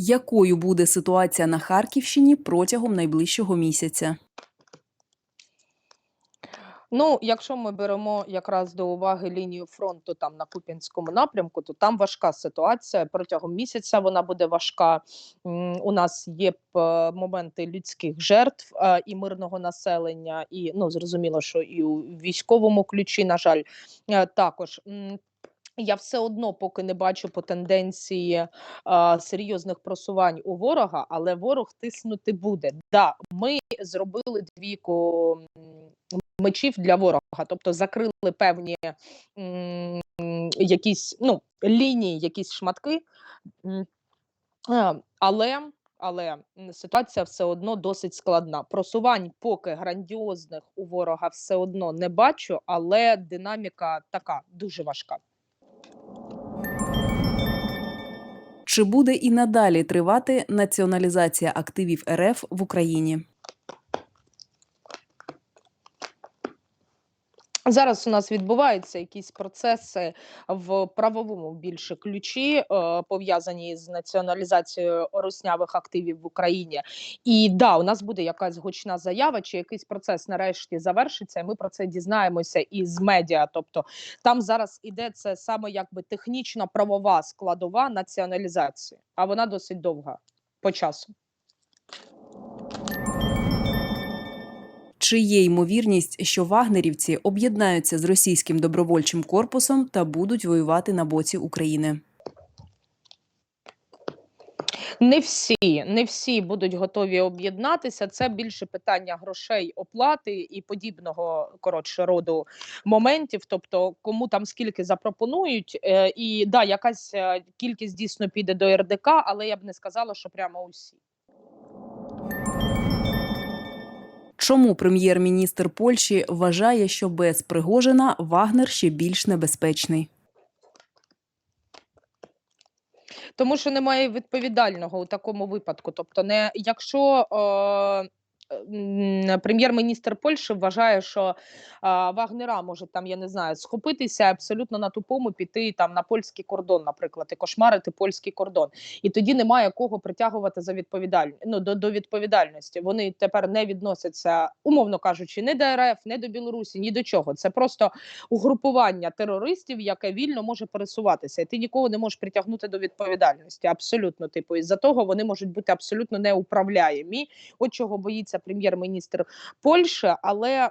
Якою буде ситуація на Харківщині протягом найближчого місяця? Ну, якщо ми беремо якраз до уваги лінію фронту там на Куп'янському напрямку, то там важка ситуація. Протягом місяця вона буде важка. У нас є моменти людських жертв е, і мирного населення, і ну зрозуміло, що і у військовому ключі, на жаль, е, також. Я все одно поки не бачу по тенденції а, серйозних просувань у ворога, але ворог тиснути буде. Да, ми зробили двійку мечів для ворога, тобто закрили певні м, якісь ну, лінії, якісь шматки. Але, але ситуація все одно досить складна. Просувань поки грандіозних у ворога все одно не бачу, але динаміка така дуже важка. Чи буде і надалі тривати націоналізація активів РФ в Україні? Зараз у нас відбуваються якісь процеси в правовому більше ключі, е, пов'язані з націоналізацією руснявих активів в Україні. І да, у нас буде якась гучна заява, чи якийсь процес нарешті завершиться. І ми про це дізнаємося із медіа. Тобто там зараз іде це саме якби технічна правова складова націоналізації, а вона досить довга по часу. Чи є ймовірність, що вагнерівці об'єднаються з російським добровольчим корпусом та будуть воювати на боці України? Не всі, не всі будуть готові об'єднатися. Це більше питання грошей, оплати і подібного коротше роду моментів. Тобто, кому там скільки запропонують, е, і да, якась е, кількість дійсно піде до РДК, але я б не сказала, що прямо усі. Чому прем'єр-міністр Польщі вважає, що без Пригожина Вагнер ще більш небезпечний? Тому що немає відповідального у такому випадку. Тобто, не якщо е, прем'єр-міністр Польщі вважає, що Вагнера може там, я не знаю, схопитися абсолютно на тупому піти там на польський кордон, наприклад, і кошмарити польський кордон, і тоді немає кого притягувати за відповідальність ну, до, до відповідальності. Вони тепер не відносяться, умовно кажучи, не до РФ, не до Білорусі, ні до чого. Це просто угрупування терористів, яке вільно може пересуватися, і ти нікого не можеш притягнути до відповідальності. Абсолютно, типу, із за того вони можуть бути абсолютно неуправляємі. От чого боїться прем'єр-міністр Польщі, але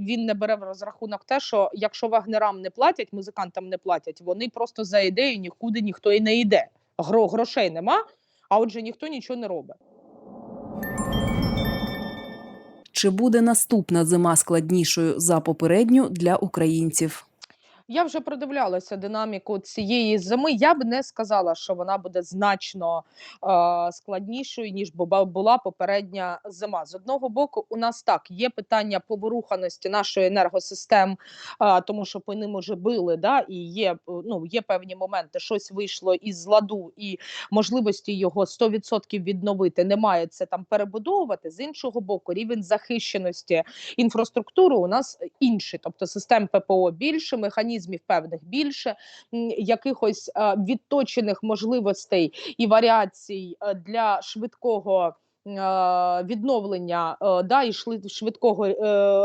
він не бере в розрахунок те, що якщо вагнерам не платять, музикантам не платять, вони просто за ідею нікуди ніхто і не йде. Гро, грошей нема, а отже, ніхто нічого не робить. Чи буде наступна зима складнішою за попередню для українців? Я вже продивлялася динаміку цієї зими. Я б не сказала, що вона буде значно е, складнішою ніж була, попередня зима. З одного боку, у нас так є питання поворуханості нашої енергосистем, е, тому що по ним уже били. Да, і є е, ну є певні моменти, щось вийшло із ладу, і можливості його 100% відновити немає. Це там перебудовувати. З іншого боку, рівень захищеності інфраструктури у нас інший, тобто систем ППО більше, механізмів певних більше, якихось е, відточених можливостей і варіацій е, для швидкого. е, Відновлення да і швидкого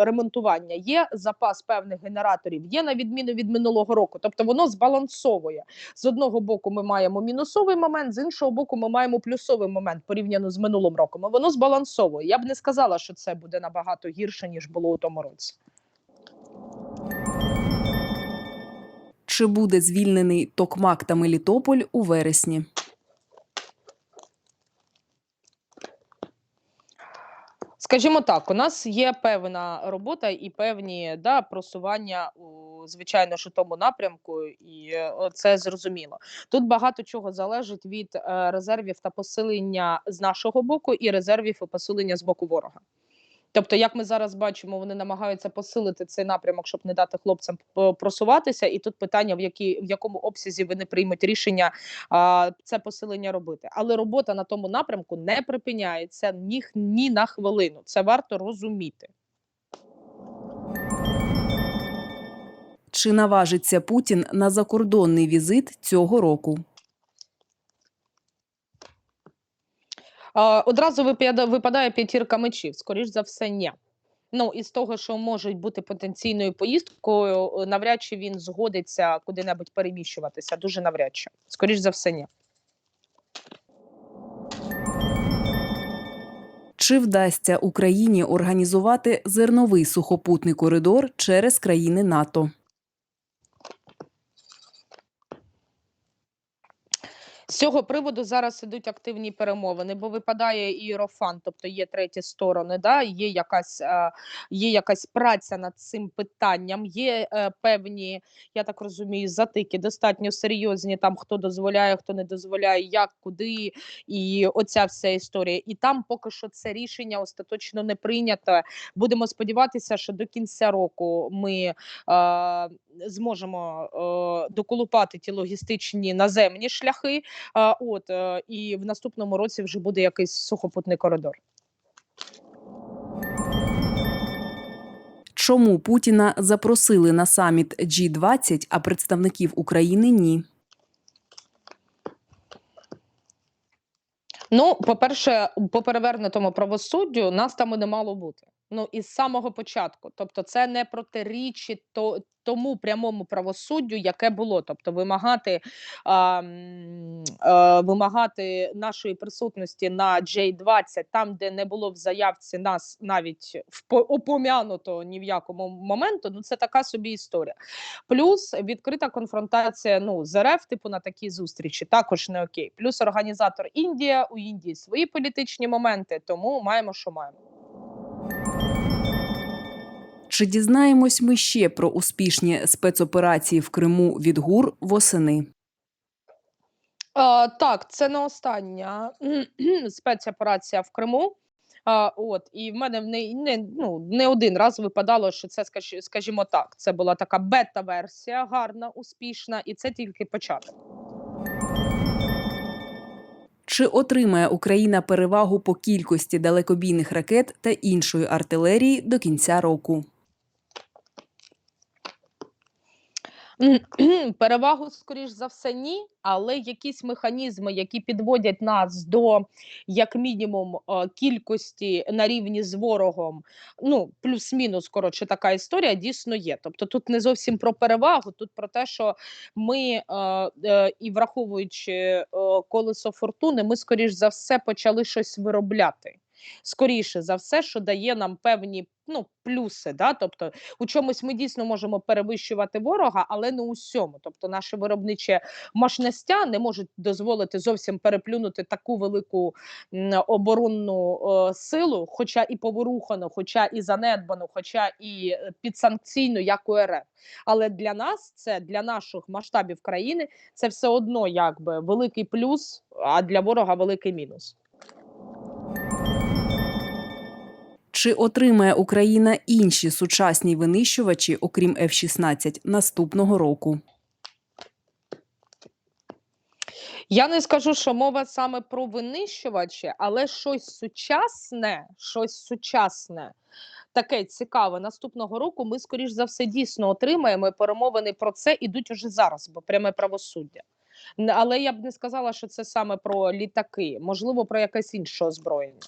ремонтування є запас певних генераторів, є на відміну від минулого року. Тобто воно збалансовує з одного боку. Ми маємо мінусовий момент, з іншого боку, ми маємо плюсовий момент порівняно з минулим роком. Воно збалансовує. Я б не сказала, що це буде набагато гірше ніж було у тому році. Чи буде звільнений Токмак та Мелітополь у вересні? Скажімо так, у нас є певна робота і певні да, просування у звичайно ж у тому напрямку, і е, це зрозуміло. Тут багато чого залежить від е, резервів та посилення з нашого боку, і резервів і посилення з боку ворога. Тобто, як ми зараз бачимо, вони намагаються посилити цей напрямок, щоб не дати хлопцям просуватися. І тут питання, в які в якому обсязі вони приймуть рішення а, це посилення робити. Але робота на тому напрямку не припиняється ні, ні на хвилину. Це варто розуміти. Чи наважиться Путін на закордонний візит цього року? А, одразу випада випадає п'ятірка мечів, скоріш за все, ні. Ну, із того, що можуть бути потенційною поїздкою, е, навряд чи він згодиться куди-небудь переміщуватися, дуже навряд чи. Скоріш за все, ні. Чи вдасться Україні організувати зерновий сухопутний коридор через країни НАТО? З цього приводу зараз ідуть активні перемовини, бо випадає ієрофан, тобто є треті сторони, да, є якась, е, є якась праця над цим питанням, є е, певні, я так розумію, затики достатньо серйозні, там хто дозволяє, хто не дозволяє, як, куди, і оця вся історія. І там поки що це рішення остаточно не прийнято. Будемо сподіватися, що до кінця року ми е, зможемо е, доколупати ті логістичні наземні шляхи. А, от е, і в наступному році вже буде якийсь сухопутний коридор. Чому Путіна запросили на саміт G20, а представників України ні? Ну, по-перше, по перевернутому правосуддю нас там і не мало бути. Ну із самого початку. Тобто, це не протирічить то, тому прямому правосуддю, яке було. Тобто, вимагати, а, е, вимагати нашої присутності на J20, там, де не було в заявці нас навіть опом'януто ні в якому моменту. Ну це така собі історія. Плюс відкрита конфронтація ну з РФ, типу на такі зустрічі, також не окей. Плюс організатор Індія у Індії свої політичні моменти, тому маємо, що маємо. Чи дізнаємось ми ще про успішні спецоперації в Криму від ГУР восени? А, так, це не остання спецоперація в Криму. А, от і в мене в не, не, ну, не один раз випадало, що це, скаж- скажімо так, це була така бета-версія, гарна, успішна, і це тільки початок. Чи отримає Україна перевагу по кількості далекобійних ракет та іншої артилерії до кінця року? Перевагу, скоріш за все, ні, але якісь механізми, які підводять нас до як мінімум е, кількості на рівні з ворогом, ну плюс-мінус, коротше, така історія дійсно є. Тобто тут не зовсім про перевагу, тут про те, що ми е, е, і враховуючи колесо фортуни, ми скоріш за все почали щось виробляти. Скоріше за все, що дає нам певні ну, плюси. Да? Тобто у чомусь ми дійсно можемо перевищувати ворога, але не у всьому. Тобто, наше виробниче мощностя не можуть дозволити зовсім переплюнути таку велику оборонну е, силу, хоча і поворухану, хоча і занедбану, хоча і е, підсанкційну, як у РФ. Але для нас це для наших масштабів країни це все одно якби великий плюс, а для ворога великий мінус. Чи отримає Україна інші сучасні винищувачі, окрім F-16, наступного року? Я не скажу, що мова саме про винищувачі, але щось сучасне, щось сучасне, таке цікаве наступного року. Ми, скоріш за все, дійсно отримаємо. і Перемовини про це ідуть уже зараз, бо пряме правосуддя. Але я б не сказала, що це саме про літаки, можливо, про якесь інше озброєння.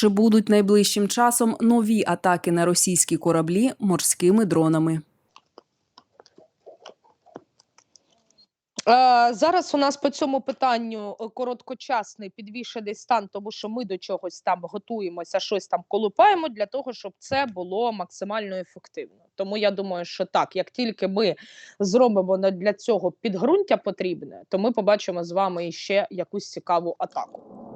Чи будуть найближчим часом нові атаки на російські кораблі морськими дронами? Е, зараз у нас по цьому питанню е, короткочасний підвішений стан, тому що ми до чогось там готуємося, щось там колупаємо для того, щоб це було максимально ефективно. Тому я думаю, що так, як тільки ми зробимо для цього підґрунтя потрібне, то ми побачимо з вами ще якусь цікаву атаку.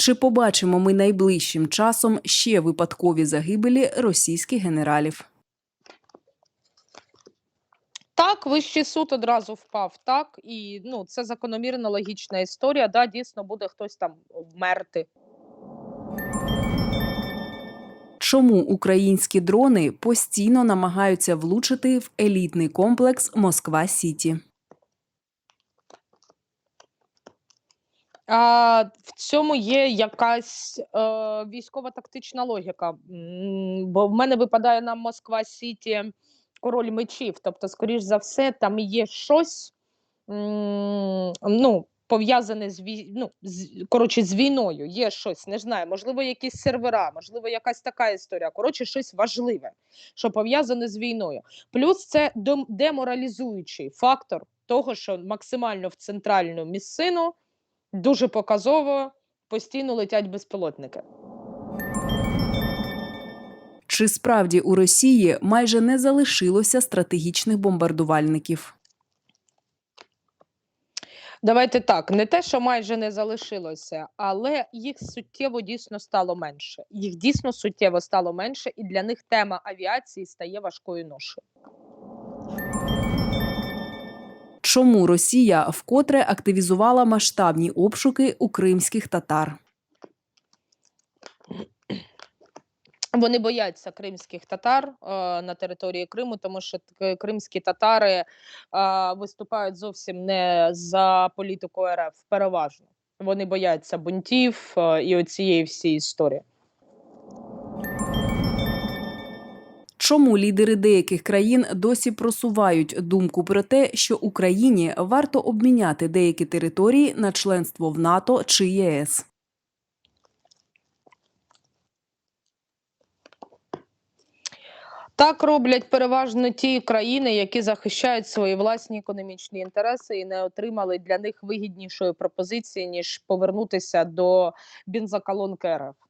Чи побачимо ми найближчим часом ще випадкові загибелі російських генералів? Так, вищий суд одразу впав. Так, і ну це закономірна логічна історія. Да, дійсно буде хтось там вмерти. Чому українські дрони постійно намагаються влучити в елітний комплекс Москва Сіті? А, в цьому є якась е, військова тактична логіка. Бо в мене випадає на Москва Сіті король мечів. Тобто, скоріш за все, там є щось, ну, пов'язане з вій... ну, з, коротше, з війною. Є щось, не знаю, можливо, якісь сервера, можливо, якась така історія. Коротше, щось важливе, що пов'язане з війною. Плюс це дем- деморалізуючий фактор того, що максимально в центральну місцину дуже показово постійно летять безпілотники. Чи справді у Росії майже не залишилося стратегічних бомбардувальників? Давайте так, не те, що майже не залишилося, але їх суттєво дійсно стало менше. Їх дійсно суттєво стало менше, і для них тема авіації стає важкою ношею. Чому Росія вкотре активізувала масштабні обшуки у кримських татар? Вони бояться кримських татар е, на території Криму, тому що кримські татари е, виступають зовсім не за політику РФ, переважно. Вони бояться бунтів е, і оцієї всієї історії. Чому лідери деяких країн досі просувають думку про те, що Україні варто обміняти деякі території на членство в НАТО чи ЄС? Так роблять переважно ті країни, які захищають свої власні економічні інтереси і не отримали для них вигіднішої пропозиції, ніж повернутися до бензоколонки РФ.